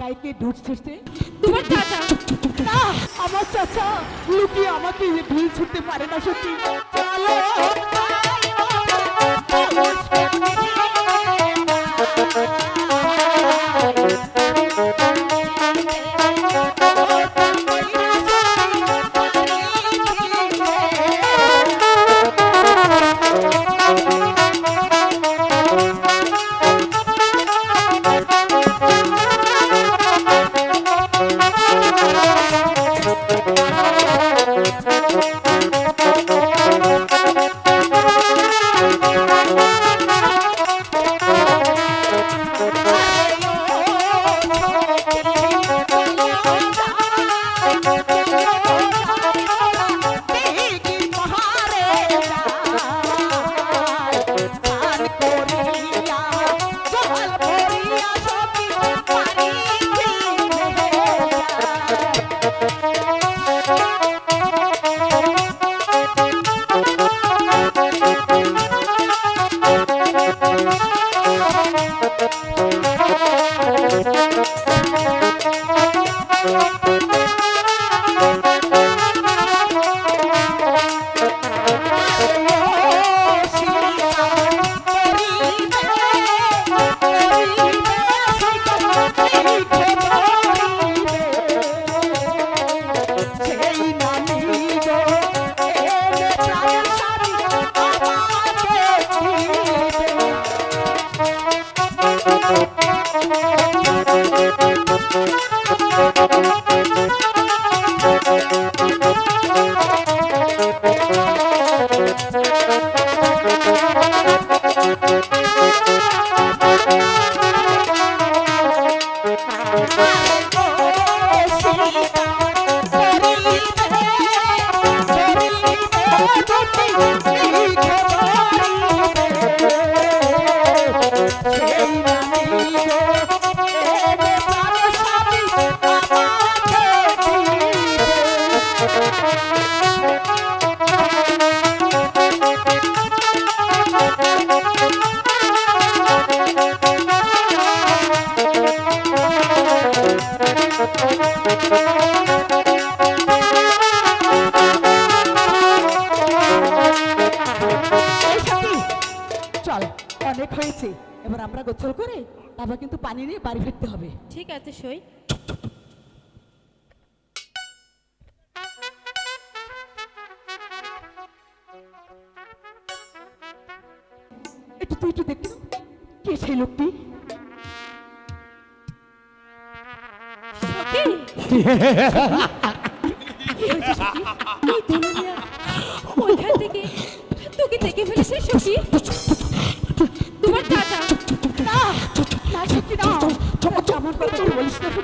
গায়ে দুধ ছিঁড়ছে। তোমার চাচা। আমার চাচা। লুকিয়ে আমাকে ঢিল ছুটতে পারে না সত্যি। চলো। এই অনেক হয়েছে। এবার আমরা গোসল করে তারপর কিন্তু পানি নিয়ে বাড়ি ফিরতে হবে। ঠিক আছে সই। একটু তুই একটু দেখতে কে সেই লোকটি? সখী! এই দুনিয়া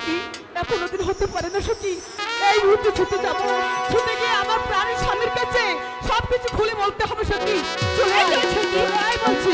বলিস না কোনোদিন হতে পারে না সত্যি এই মুহূর্তে ছুটে যাব। ছুটে গিয়ে আমার প্রাণের স্বামীর কাছে সবকিছু খুলে বলতে হবে সত্যি চলে। আয় বলছি।